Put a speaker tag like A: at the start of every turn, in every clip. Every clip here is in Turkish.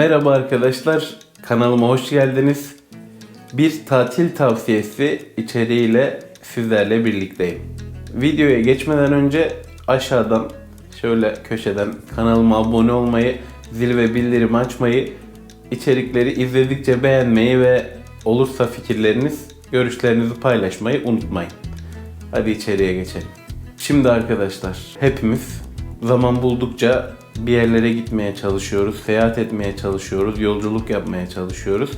A: Merhaba arkadaşlar, kanalıma hoş geldiniz. Bir tatil tavsiyesi içeriğiyle sizlerle birlikteyim. Videoya geçmeden önce aşağıdan şöyle köşeden kanalıma abone olmayı, zil ve bildirim açmayı, içerikleri izledikçe beğenmeyi ve olursa fikirleriniz, görüşlerinizi paylaşmayı unutmayın. Hadi içeriye geçelim. Şimdi arkadaşlar hepimiz zaman buldukça bir yerlere gitmeye çalışıyoruz, seyahat etmeye çalışıyoruz, yolculuk yapmaya çalışıyoruz.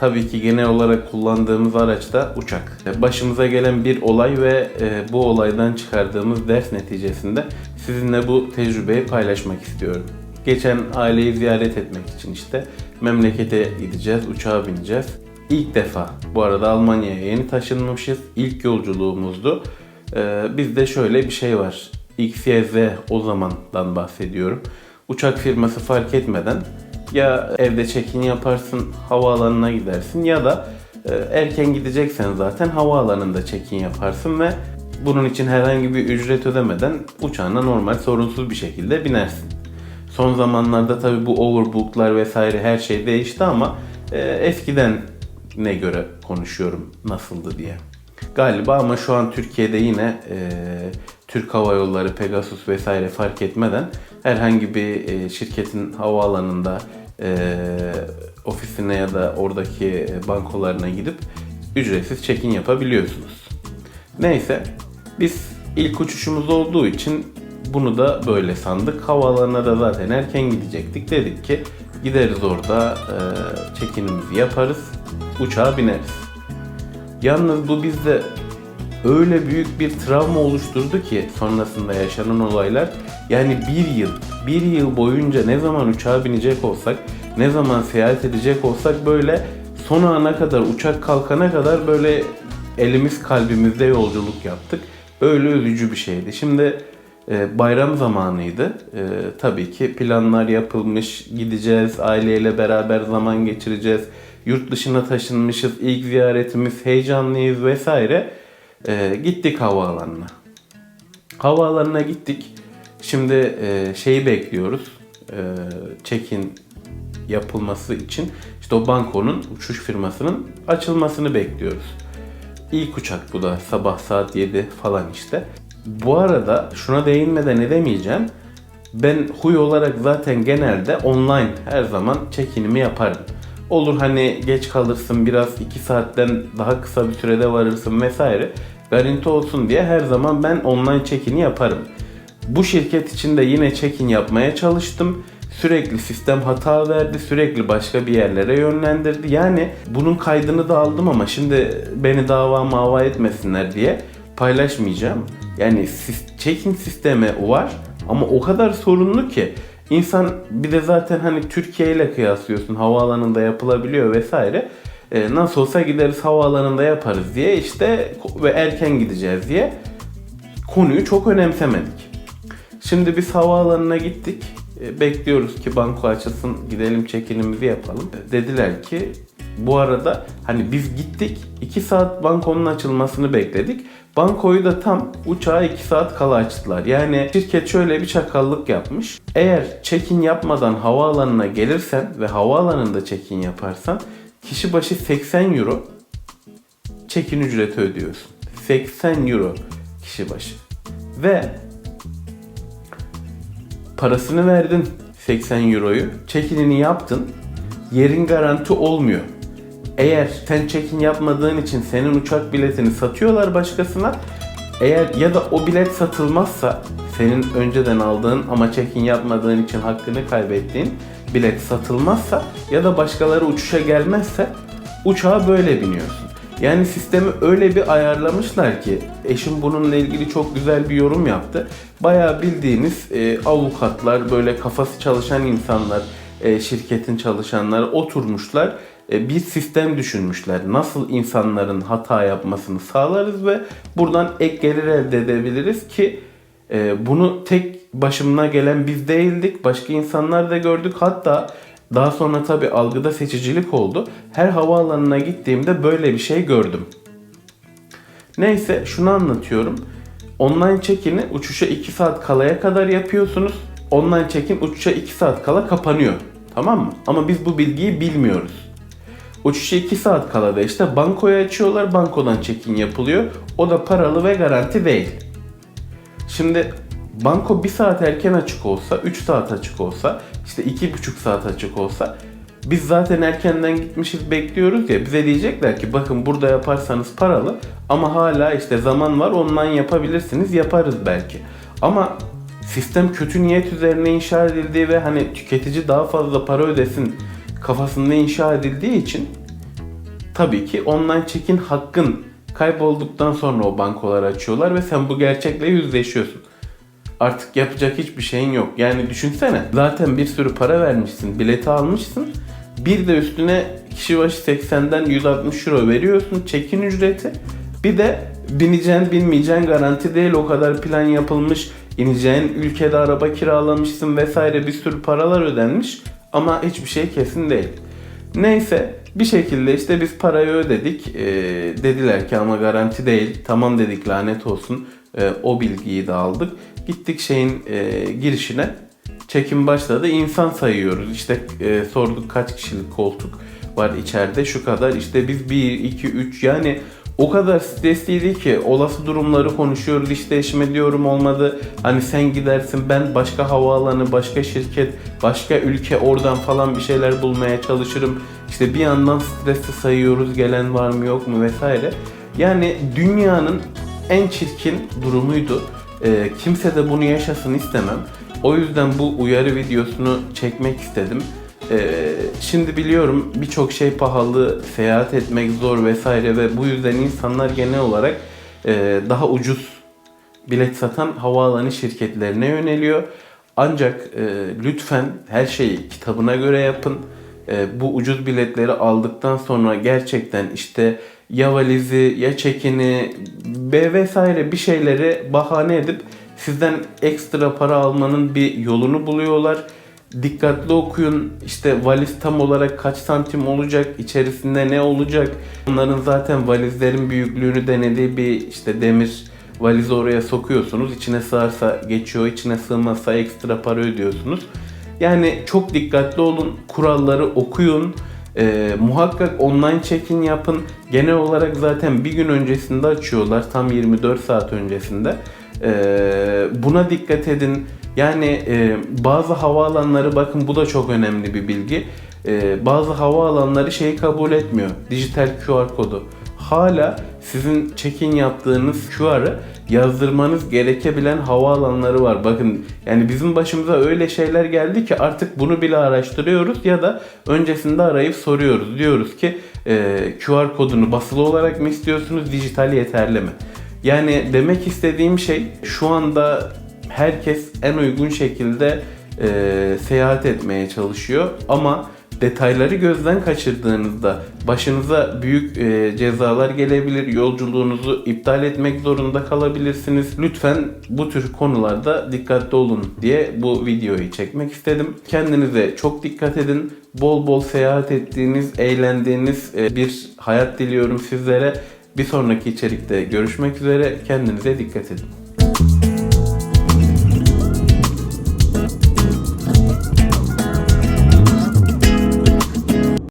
A: Tabii ki genel olarak kullandığımız araç da uçak. Başımıza gelen bir olay ve e, bu olaydan çıkardığımız ders neticesinde sizinle bu tecrübeyi paylaşmak istiyorum. Geçen aileyi ziyaret etmek için işte memlekete gideceğiz, uçağa bineceğiz. İlk defa bu arada Almanya'ya yeni taşınmışız. İlk yolculuğumuzdu. Ee, bizde şöyle bir şey var. XYZ o zamandan bahsediyorum. Uçak firması fark etmeden ya evde check-in yaparsın, havaalanına gidersin ya da e, erken gideceksen zaten havaalanında check-in yaparsın ve bunun için herhangi bir ücret ödemeden uçağına normal sorunsuz bir şekilde binersin. Son zamanlarda tabii bu overbooklar vesaire her şey değişti ama e, eskiden ne göre konuşuyorum nasıldı diye. Galiba ama şu an Türkiye'de yine e, Türk Hava Yolları, Pegasus vesaire fark etmeden herhangi bir e, şirketin havaalanında e, ofisine ya da oradaki bankolarına gidip ücretsiz check-in yapabiliyorsunuz. Neyse biz ilk uçuşumuz olduğu için bunu da böyle sandık. Havaalanına da zaten erken gidecektik. Dedik ki gideriz orada e, check-in'imizi yaparız, uçağa bineriz. Yalnız bu bizde öyle büyük bir travma oluşturdu ki sonrasında yaşanan olaylar. Yani bir yıl, bir yıl boyunca ne zaman uçağa binecek olsak, ne zaman seyahat edecek olsak böyle son ana kadar, uçak kalkana kadar böyle elimiz kalbimizde yolculuk yaptık. Öyle üzücü bir şeydi. Şimdi e, bayram zamanıydı. E, tabii ki planlar yapılmış, gideceğiz, aileyle beraber zaman geçireceğiz. Yurt dışına taşınmışız, ilk ziyaretimiz, heyecanlıyız vesaire. E, gittik havaalanına. Havaalanına gittik. Şimdi e, şeyi bekliyoruz. E, check-in yapılması için işte o bankonun uçuş firmasının açılmasını bekliyoruz. İlk uçak bu da sabah saat 7 falan işte. Bu arada şuna değinmeden edemeyeceğim. Ben huy olarak zaten genelde online her zaman check-in'imi yaparım. Olur hani geç kalırsın biraz 2 saatten daha kısa bir sürede varırsın vesaire. Garanti olsun diye her zaman ben online check-in'i yaparım. Bu şirket için de yine check-in yapmaya çalıştım. Sürekli sistem hata verdi, sürekli başka bir yerlere yönlendirdi. Yani bunun kaydını da aldım ama şimdi beni dava mava etmesinler diye paylaşmayacağım. Yani check-in sistemi var ama o kadar sorunlu ki insan bir de zaten hani Türkiye ile kıyaslıyorsun havaalanında yapılabiliyor vesaire. E, nasıl olsa gideriz havaalanında yaparız diye işte ve erken gideceğiz diye konuyu çok önemsemedik. Şimdi biz havaalanına gittik. E, bekliyoruz ki banko açılsın gidelim çekinimizi yapalım. Dediler ki bu arada hani biz gittik 2 saat bankonun açılmasını bekledik. Bankoyu da tam uçağa 2 saat kala açtılar. Yani şirket şöyle bir çakallık yapmış. Eğer check-in yapmadan havaalanına gelirsen ve havaalanında check-in yaparsan kişi başı 80 euro check-in ücreti ödüyorsun. 80 euro kişi başı. Ve parasını verdin 80 euroyu. Check-in'ini yaptın. Yerin garanti olmuyor. Eğer sen check-in yapmadığın için senin uçak biletini satıyorlar başkasına. Eğer ya da o bilet satılmazsa senin önceden aldığın ama check-in yapmadığın için hakkını kaybettiğin bilet satılmazsa ya da başkaları uçuşa gelmezse uçağa böyle biniyorsun. Yani sistemi öyle bir ayarlamışlar ki eşim bununla ilgili çok güzel bir yorum yaptı. Bayağı bildiğiniz e, avukatlar, böyle kafası çalışan insanlar, e, şirketin çalışanları oturmuşlar. E, bir sistem düşünmüşler. Nasıl insanların hata yapmasını sağlarız ve buradan ek gelir elde edebiliriz ki e, bunu tek başımına gelen biz değildik. Başka insanlar da gördük. Hatta daha sonra tabi algıda seçicilik oldu. Her havaalanına gittiğimde böyle bir şey gördüm. Neyse şunu anlatıyorum. Online check-in'i uçuşa 2 saat kalaya kadar yapıyorsunuz. Online check-in uçuşa 2 saat kala kapanıyor. Tamam mı? Ama biz bu bilgiyi bilmiyoruz. Uçuşa 2 saat kala da işte bankoya açıyorlar. Bankodan check-in yapılıyor. O da paralı ve garanti değil. Şimdi banko 1 saat erken açık olsa, 3 saat açık olsa, işte 2,5 saat açık olsa biz zaten erkenden gitmişiz bekliyoruz ya bize diyecekler ki bakın burada yaparsanız paralı ama hala işte zaman var online yapabilirsiniz yaparız belki. Ama sistem kötü niyet üzerine inşa edildiği ve hani tüketici daha fazla para ödesin kafasında inşa edildiği için tabii ki online check-in hakkın kaybolduktan sonra o bankoları açıyorlar ve sen bu gerçekle yüzleşiyorsun. Artık yapacak hiçbir şeyin yok. Yani düşünsene zaten bir sürü para vermişsin, bileti almışsın. Bir de üstüne kişi başı 80'den 160 euro veriyorsun check-in ücreti. Bir de bineceğin binmeyeceğin garanti değil o kadar plan yapılmış. ineceğin ülkede araba kiralamışsın vesaire bir sürü paralar ödenmiş ama hiçbir şey kesin değil. Neyse bir şekilde işte biz parayı ödedik. Ee, dediler ki ama garanti değil. Tamam dedik lanet olsun. Ee, o bilgiyi de aldık. Gittik şeyin e, girişine. Çekim başladı. İnsan sayıyoruz. İşte e, sorduk kaç kişilik koltuk var içeride. Şu kadar. İşte biz 1, 2, 3 yani o kadar stresliydi ki olası durumları konuşuyoruz işte eşime diyorum olmadı. Hani sen gidersin ben başka havaalanı başka şirket başka ülke oradan falan bir şeyler bulmaya çalışırım. İşte bir yandan stresli sayıyoruz gelen var mı yok mu vesaire. Yani dünyanın en çirkin durumuydu. Ee, kimse de bunu yaşasın istemem. O yüzden bu uyarı videosunu çekmek istedim ee, şimdi biliyorum birçok şey pahalı, seyahat etmek zor vesaire ve bu yüzden insanlar genel olarak e, daha ucuz bilet satan havaalanı şirketlerine yöneliyor. Ancak e, lütfen her şeyi kitabına göre yapın. E, bu ucuz biletleri aldıktan sonra gerçekten işte ya valizi ya çekini ve vesaire bir şeyleri bahane edip sizden ekstra para almanın bir yolunu buluyorlar dikkatli okuyun. İşte valiz tam olarak kaç santim olacak, içerisinde ne olacak. Onların zaten valizlerin büyüklüğünü denediği bir işte demir valizi oraya sokuyorsunuz. İçine sığarsa geçiyor, içine sığmazsa ekstra para ödüyorsunuz. Yani çok dikkatli olun, kuralları okuyun. Ee, muhakkak online check-in yapın. Genel olarak zaten bir gün öncesinde açıyorlar. Tam 24 saat öncesinde. Ee, buna dikkat edin. Yani e, bazı havaalanları bakın bu da çok önemli bir bilgi. E, bazı havaalanları şeyi kabul etmiyor. Dijital QR kodu. Hala sizin check-in yaptığınız QR'ı yazdırmanız gerekebilen havaalanları var. Bakın yani bizim başımıza öyle şeyler geldi ki artık bunu bile araştırıyoruz ya da öncesinde arayıp soruyoruz. Diyoruz ki e, QR kodunu basılı olarak mı istiyorsunuz, dijital yeterli mi? Yani demek istediğim şey şu anda herkes en uygun şekilde e, seyahat etmeye çalışıyor ama detayları gözden kaçırdığınızda başınıza büyük e, cezalar gelebilir, yolculuğunuzu iptal etmek zorunda kalabilirsiniz. Lütfen bu tür konularda dikkatli olun diye bu videoyu çekmek istedim. Kendinize çok dikkat edin. Bol bol seyahat ettiğiniz, eğlendiğiniz e, bir hayat diliyorum sizlere. Bir sonraki içerikte görüşmek üzere. Kendinize dikkat edin.